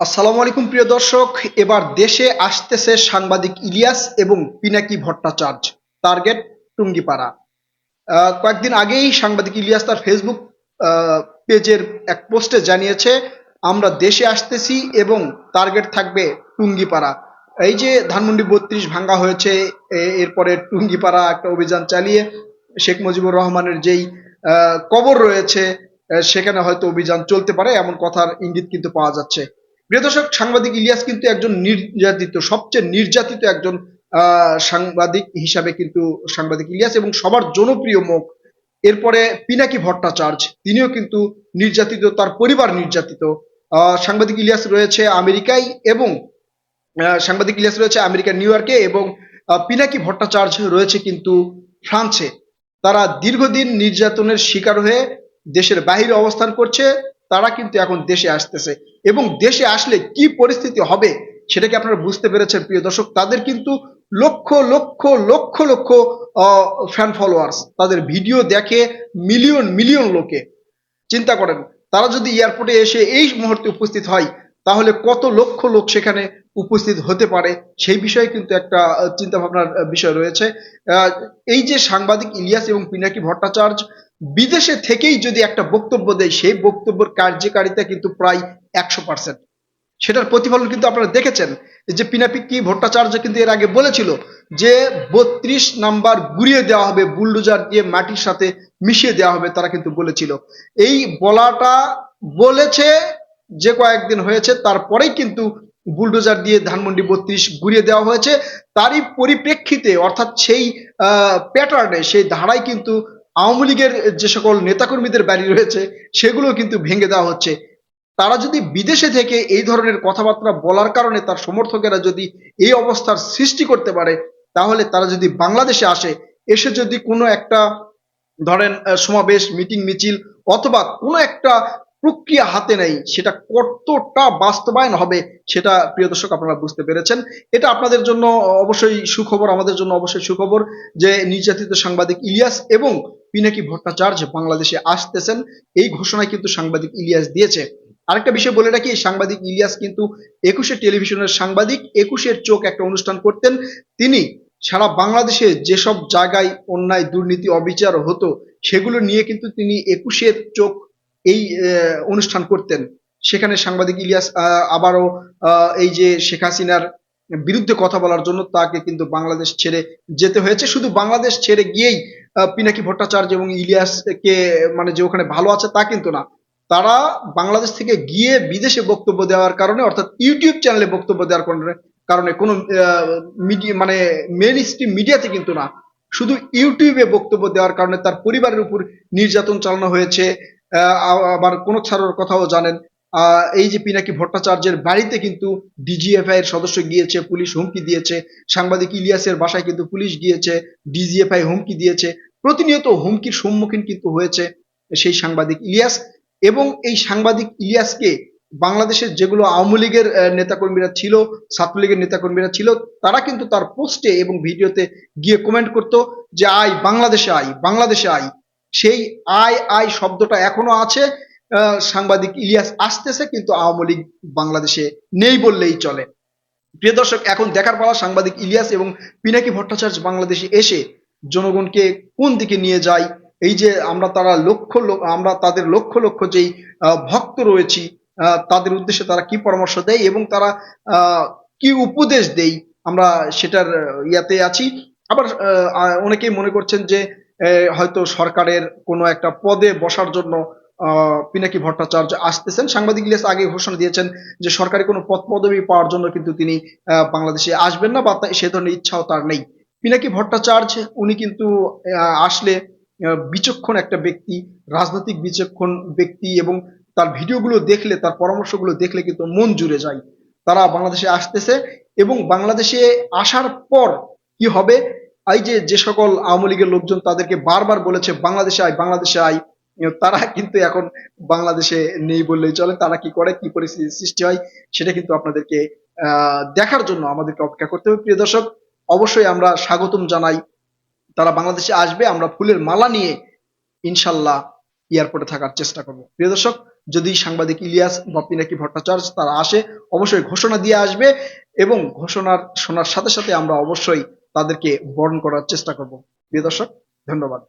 আসসালামু আলাইকুম প্রিয় দর্শক, এবার দেশে আসতেছে সাংবাদিক ইলিয়াস এবং পিনাকি ভট্টাচার্য, টার্গেট টুঙ্গিপাড়া। কয়েকদিন আগেই সাংবাদিক ইলিয়াস তার ফেসবুক পেজের এক পোস্টে জানিয়েছে, আমরা দেশে আসতেছি এবং টার্গেট থাকবে টুঙ্গিপাড়া। এই যে ধানমন্ডি বত্রিশ ভাঙ্গা হয়েছে এরপরে টুঙ্গিপাড়া একটা অভিযান চালিয়ে শেখ মুজিবুর রহমানের যেই কবর রয়েছে সেখানে হয়তো অভিযান চলতে পারে, এমন কথার ইঙ্গিত কিন্তু পাওয়া যাচ্ছে। প্রিয় সাংবাদিক ইলিয়াস কিন্তু একজন নির্যাতিত, সবচেয়ে নির্যাতিত একজন সাংবাদিক হিসাবে কিন্তু সাংবাদিক ইলিয়াস এবং সবার জনপ্রিয় মুখ, এরপরে পিনাকি ভট্টাচার্য, তিনিও কিন্তু নির্যাতিত, তার পরিবার নির্যাতিত। সাংবাদিক ইলিয়াস রয়েছে আমেরিকায় এবং সাংবাদিক ইলিয়াস রয়েছে আমেরিকার নিউ ইয়র্কে এবং পিনাকি ভট্টাচার্য রয়েছে কিন্তু ফ্রান্সে। তারা দীর্ঘদিন নির্যাতনের শিকার হয়ে দেশের বাইরে অবস্থান করছে। তারা কিন্তু এখন দেশে আসতেছে। এবং দেশে আসলে কি পরিস্থিতি হবে সেটাকে আপনারা বুঝতে পেরেছেন, প্রিয় দর্শক? তাদের কিন্তু লক্ষ লক্ষ লক্ষ লক্ষ ফ্যান ফলোয়ার্স তাদের ভিডিও দেখে মিলিয়ন মিলিয়ন লোকে। চিন্তা করেন, তারা যদি এয়ারপোর্টে এসে এই মুহূর্তে উপস্থিত হয়, তাহলে কত লক্ষ লোক সেখানে উপস্থিত হতে পারে? সেই বিষয়ে কিন্তু একটা চিন্তা ভাবনার বিষয় রয়েছে। এই যে সাংবাদিক ইলিয়াস এবং পিনাকি ভট্টাচার্য বিদেশে থেকেই যদি একটা বক্তব্য দেয়, সেই বক্তব্যের কার্যকারিতা কিন্তু প্রায় একশো পার্সেন্ট সেটার প্রতিফলন কিন্তু আপনারা দেখেছেন, যে পিনাপিকি ভট্টাচার্য কিন্তু এর আগে বলেছিল যে বত্রিশ নাম্বার গুড়িয়ে দেওয়া হবে, বুলডোজার দিয়ে মাটির সাথে মিশিয়ে দেওয়া হবে, তারা কিন্তু বলেছিল। এই বলাটা বলেছে যে কয়েকদিন হয়েছে, তারপরেই কিন্তু বুলডোজার দিয়ে ধানমন্ডি বত্রিশ গুড়িয়ে দেওয়া হয়েছে। তারই পরিপ্রেক্ষিতে, অর্থাৎ সেই প্যাটার্নে সেই ধারায় কিন্তু আওয়ামী লীগের যে সকল নেতাকর্মীদের বাড়ি রয়েছে সেগুলো কিন্তু ভেঙে দেওয়া হচ্ছে। তারা যদি বিদেশে থেকে এই ধরনের কথাবার্তা বলার কারণে তার সমর্থকেরা যদি এই অবস্থার সৃষ্টি করতে পারে, তাহলে তারা যদি বাংলাদেশে আসে, এসে যদি কোনো একটা, ধরেন সমাবেশ মিটিং মিছিল, অথবা কোনো একটা প্রক্রিয়া হাতে নেই সেটা কতটা বাস্তবায়ন হবে, সেটা প্রিয় দর্শক আপনারা বুঝতে পেরেছেন। এটা আপনাদের জন্য অবশ্যই সুখবর, আমাদের জন্য অবশ্যই সুখবর যে নির্যাতিত সাংবাদিক ইলিয়াস এবং পিনাকি ভট্টাচার্য বাংলাদেশে আসতেছেন, এই ঘোষণায় কিন্তু সাংবাদিক ইলিয়াস দিয়েছে। আরেকটা বিষয় বলে রাখি সাংবাদিক ইলিয়াস কিন্তু একুশে টেলিভিশনের সাংবাদিক, একুশের চোখ একটা অনুষ্ঠান করতেন। তিনি সারা বাংলাদেশে যেসব জায়গায় অন্যায়, দুর্নীতি, অবিচার হতো, সেগুলো নিয়ে কিন্তু তিনি একুশের চোখ এই অনুষ্ঠান করতেন। সেখানে সাংবাদিক ইলিয়াস আবারও এই যে শেখ হাসিনার বিরুদ্ধে কথা বলার জন্য তাকে কিন্তু বাংলাদেশ ছেড়ে যেতে হয়েছে। শুধু বাংলাদেশ ছেড়ে গিয়েই পিনাকি ভট্টাচার্য এবং ইলিয়াসকে মানে যে ওখানে ভালো আছে তা কিন্তু না। তারা বাংলাদেশ থেকে গিয়ে বিদেশে বক্তব্য দেওয়ার কারণে, অর্থাৎ ইউটিউব চ্যানেলে বক্তব্য দেওয়ার কারণে কারণে কোনো মিডিয়া মানে মেন স্ট্রিম মিডিয়াতে কিন্তু না। শুধু ইউটিউবে বক্তব্য দেওয়ার কারণে তার পরিবারের উপর নির্যাতন চালানো হয়েছে। আবার কোনো ছাড়ার কথাও জানেন। এই যে পিনাকি ভট্টাচার্যের বাড়িতে কিন্তু ডিজিএফআই এর সদস্য গিয়েছে, পুলিশ হুমকি দিয়েছে। সাংবাদিক ইলিয়াসের বাসায় কিন্তু পুলিশ গিয়েছে ডিজিএফআই হুমকি দিয়েছে। প্রতিনিয়ত হুমকির সম্মুখীন কিন্তু হয়েছে সেই সাংবাদিক ইলিয়াস এবং এই সাংবাদিক ইলিয়াসকে বাংলাদেশের যেগুলো আওয়ামী লীগের নেতাকর্মীরা ছিল, ছাত্রলীগের নেতাকর্মীরা ছিল, তারা কিন্তু তার পোস্টে এবং ভিডিওতে গিয়ে কমেন্ট করতো যে আই বাংলাদেশে আয়, বাংলাদেশে আই সেই আয় আই শব্দটা এখনও আছে। সাংবাদিক ইলিয়াস আসতেছে, কিন্তু আওয়ামী লীগ বাংলাদেশে নেই বললেই চলে। প্রিয় দর্শক, এখন দেখার পালা সাংবাদিক ইলিয়াস এবং পিনাকি ভট্টাচার্য বাংলাদেশে এসে জনগণকে কোন দিকে নিয়ে যায়? এই যে আমরা তারা লক্ষ লোক আমরা তাদের লক্ষ লক্ষ যেই ভক্ত রয়েছি তাদের উদ্দেশ্যে তারা কি পরামর্শ দেয় এবং তারা কি উপদেশ দেই আমরা সেটার ইয়াতে আছি। আবার অনেকেই মনে করছেন যে হয়তো সরকারের কোনো একটা পদে বসার জন্য পিনাকি ভট্টাচার্য আসতেছেন। সাংবাদিক ইলিয়াস আগে ঘোষণা দিয়েছেন যে সরকারি কোনো পদ পদবি পাওয়ার জন্য কিন্তু তিনি বাংলাদেশে আসবেন না বা সে ধরনের ইচ্ছাও তার নেই। পিনাকি ভট্টাচার্য, উনি কিন্তু আসলে বিচক্ষণ একটা ব্যক্তি, রাজনৈতিক বিচক্ষণ ব্যক্তি এবং তার ভিডিওগুলো দেখলে, তার পরামর্শগুলো দেখলে কিন্তু মন জুড়ে যায়। তারা বাংলাদেশে আসতেছে এবং বাংলাদেশে আসার পর কি হবে? এই যে যে সকল আওয়ামী লীগের লোকজন তাদেরকে বারবার বলেছে, বাংলাদেশে আয় বাংলাদেশে আয়। তারা কিন্তু এখন বাংলাদেশে নেই বললেই চলে। তারা কি করে, কি পরিস্থিতি সৃষ্টি হয়, সেটা কিন্তু আপনাদেরকে দেখার জন্য আমাদেরকে অপেক্ষা করতে হবে। প্রিয় দর্শক, অবশ্যই আমরা স্বাগতম জানাই। তারা বাংলাদেশে আসবে, আমরা ফুলের মালা নিয়ে ইনশাল্লাহ এয়ারপোর্টে থাকার চেষ্টা করব। প্রিয় দর্শক, যদি সাংবাদিক ইলিয়াস বা পিনাকি ভট্টাচার্য তারা আসে, অবশ্যই ঘোষণা দিয়ে আসবে এবং ঘোষণার শোনার সাথে সাথে আমরা অবশ্যই তাদেরকে বরণ করার চেষ্টা করব। প্রিয় দর্শক, ধন্যবাদ।